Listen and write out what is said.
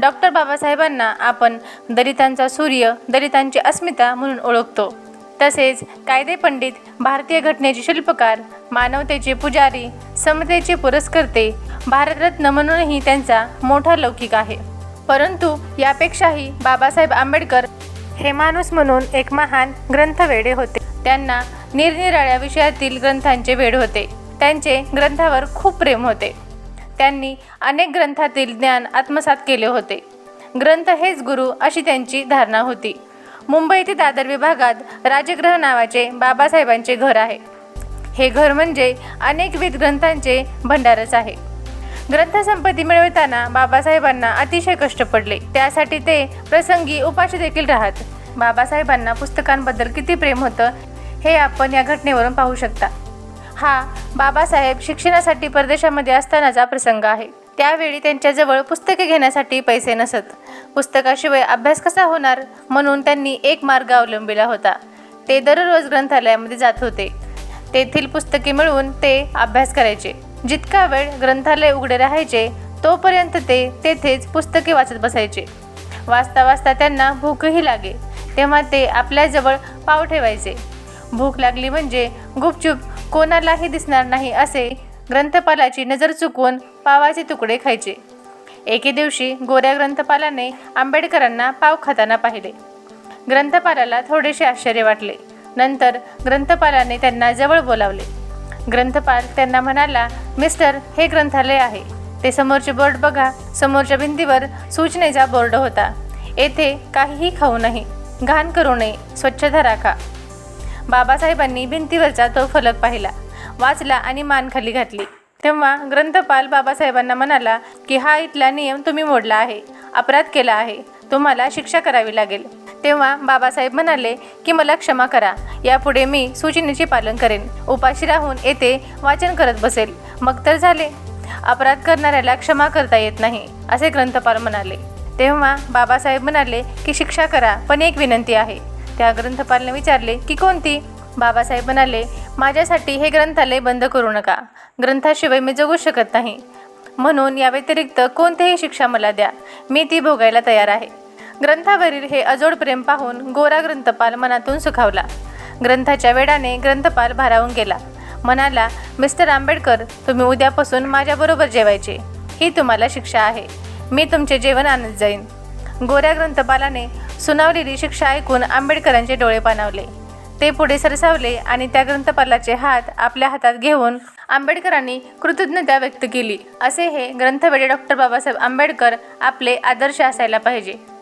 Doctor बाबासाहेबांना आपण दलितांचा सूर्य दलितांची अस्मिता म्हणून ओळखतो. तसेच कायदे पंडित भारतीय घटनेचे शिल्पकार मानवतेचे पुजारी समतेचे पुरस्कर्ते भारतरत्न म्हणूनही त्यांचा मोठा लौकिक आहे. परंतु यापेक्षाही बाबासाहेब आंबेडकर हे माणूस म्हणून एक महान ग्रंथवेडे होते. त्यांना निरनिराळ्या विषयातील ग्रंथांचे वेड होते. त्यांचे ग्रंथावर खूप प्रेम होते. त्यांनी अनेक ग्रंथातील ज्ञान आत्मसात केले होते. ग्रंथ हेच गुरु अशी त्यांची धारणा होती. मुंबई दादर विभागात राजगृह नावाचे बाबासाहेबांचे घर आहे. हे घर म्हणजे अनेकविध ग्रंथांचे भंडारच आहे. ग्रंथसंपत्ती मिळवताना बाबासाहेबांना अतिशय कष्ट पडले. त्यासाठी ते प्रसंगी उपाशी देखील राहत. बाबासाहेबांना पुस्तकांबद्दल किती प्रेम होतं हे आपण या घटनेवरून पाहू शकता. हा बाबासाहेब शिक्षणासाठी परदेशामध्ये असतानाचा प्रसंग आहे. त्यावेळी त्यांच्याजवळ पुस्तके घेण्यासाठी पैसे नसत. पुस्तकाशिवाय अभ्यास कसा होणार? म्हणून त्यांनी एक मार्ग अवलंबिला होता. ते दररोज ग्रंथालयामध्ये जात होते. तेथील पुस्तके मिळवून ते अभ्यास करायचे. जितका वेळ ग्रंथालय उघडे राहायचे तोपर्यंत ते तेथेच पुस्तके वाचत बसायचे. वाचता वाचता त्यांना भूकही लागे. तेव्हा ते आपल्याजवळ पाव ठेवायचे. भूक लागली म्हणजे गुपचूप कोणालाही दिसणार नाही असे ग्रंथपालाची नजर चुकवून पावाचे तुकडे खायचे. एके दिवशी गोऱ्या ग्रंथपालाने आंबेडकरांना पाव खाताना पाहिले. ग्रंथपालाला थोडेसे आश्चर्य वाटले. नंतर ग्रंथपालाने त्यांना जवळ बोलावले. ग्रंथपाल त्यांना म्हणाला मिस्टर हे ग्रंथालय आहे. ते समोरचे बोर्ड बघा. समोरच्या भिंतीवर सूचनेचा बोर्ड होता. येथे काहीही खाऊ नये. घाण करू नये. स्वच्छता राखा. बाबासाहेबांनी भिंतीवरचा तो फलक पाहिला. वाचला आणि मान खाली घातली. तेव्हा ग्रंथपाल बाबासाहेबांना म्हणाला की हा इथला नियम तुम्ही मोडला आहे. अपराध केला आहे. तुम्हाला शिक्षा करावी लागेल. तेव्हा बाबासाहेब म्हणाले की मला क्षमा करा. यापुढे मी सूचनेचे पालन करेन. उपाशी राहून येथे वाचन करत बसेल. मग तर झाले. अपराध करणाऱ्याला क्षमा करता येत नाही असे ग्रंथपाल म्हणाले. तेव्हा बाबासाहेब म्हणाले की शिक्षा करा पण एक विनंती आहे. त्या ग्रंथपालने विचारले की कोणती? बाबासाहेब म्हणाले माझ्यासाठी हे ग्रंथालय बंद करू नका. ग्रंथाशिवाय मी जगू शकत नाही. म्हणून या व्यतिरिक्त कोणतीही शिक्षा मला द्या. मी ती भोगायला तयार आहे. ग्रंथावरील हे अजोड प्रेम पाहून गोरा ग्रंथपाल मनातून सुखावला. ग्रंथाच्या वेडाने ग्रंथपाल भारावून गेला. म्हणाला मिस्टर आंबेडकर तुम्ही उद्यापासून माझ्याबरोबर जेवायचे. ही तुम्हाला शिक्षा आहे. मी तुमचे जेवण आणत जाईन. गोऱ्या ग्रंथपालाने सुनावलेली शिक्षा ऐकून आंबेडकरांचे डोळे पाणावले. ते पुढे सरसावले आणि त्या ग्रंथपालाचे हात आपल्या हातात घेऊन आंबेडकरांनी कृतज्ञता व्यक्त केली. असे हे ग्रंथवेडे डॉक्टर बाबासाहेब आंबेडकर आपले आदर्श असायला पाहिजे.